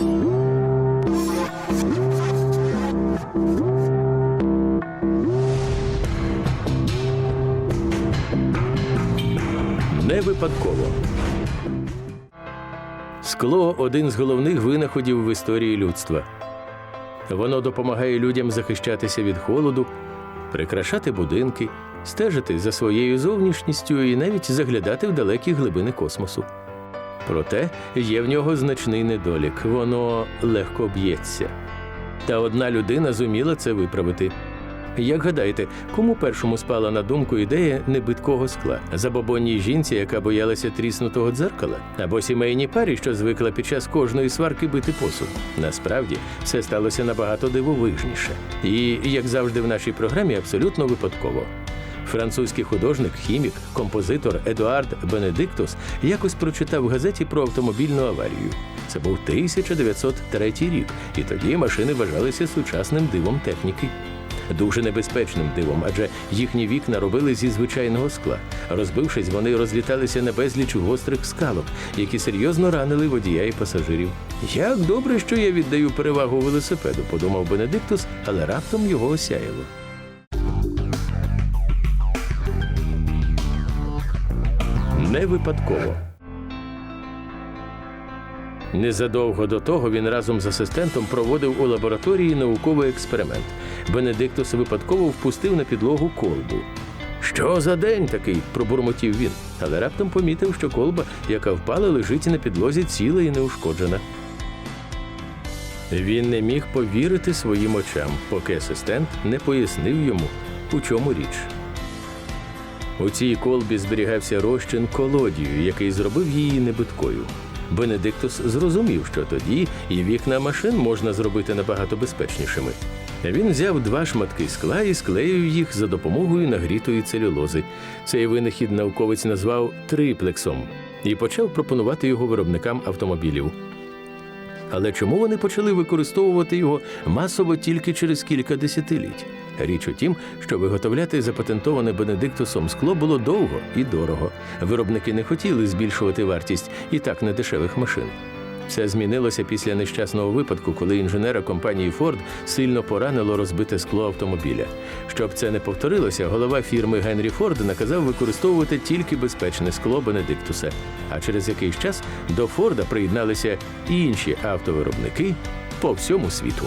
Не випадково. Скло один з головних винаходів в історії людства. Воно допомагає людям захищатися від холоду, прикрашати будинки, стежити за своєю зовнішністю і навіть заглядати в далекі глибини космосу. Проте є в нього значний недолік воно легко б'ється. Та одна людина зуміла це виправити. Як гадаєте, кому першому спала на думку ідея небиткого скла? Забобонній жінці, яка боялася тріснутого дзеркала, або сімейній парі, що звикла під час кожної сварки бити посуд? Насправді все сталося набагато дивовижніше. І, як завжди в нашій програмі, абсолютно випадково. Французький художник, хімік, композитор Едуард Бенедиктус якось прочитав в газеті про автомобільну аварію. Це був 1903 рік, і тоді машини вважалися сучасним дивом техніки. Дуже небезпечним дивом, адже їхні вікна робили зі звичайного скла. Розбившись, вони розліталися на безліч гострих скалок, які серйозно ранили водія і пасажирів. Як добре, що я віддаю перевагу велосипеду, подумав Бенедиктус, але раптом його осяяло. Не випадково. Незадовго до того він разом з асистентом проводив у лабораторії науковий експеримент. Бенедиктус випадково впустив на підлогу колбу. Що за день такий? пробурмотів він, але раптом помітив, що колба, яка впала, лежить на підлозі ціла і неушкоджена. Він не міг повірити своїм очам, поки асистент не пояснив йому, у чому річ. У цій колбі зберігався розчин колодію, який зробив її небиткою. Бенедиктус зрозумів, що тоді і вікна машин можна зробити набагато безпечнішими. Він взяв два шматки скла і склеїв їх за допомогою нагрітої целюлози. Цей винахід науковець назвав триплексом і почав пропонувати його виробникам автомобілів. Але чому вони почали використовувати його масово тільки через кілька десятиліть? Річ у тім, що виготовляти запатентоване Бенедиктусом скло було довго і дорого. Виробники не хотіли збільшувати вартість і так недешевих машин. Все змінилося після нещасного випадку, коли інженера компанії Ford сильно поранило розбите скло автомобіля. Щоб це не повторилося, голова фірми Генрі Форд наказав використовувати тільки безпечне скло Бенедиктуса. А через якийсь час до Форда приєдналися і інші автовиробники по всьому світу.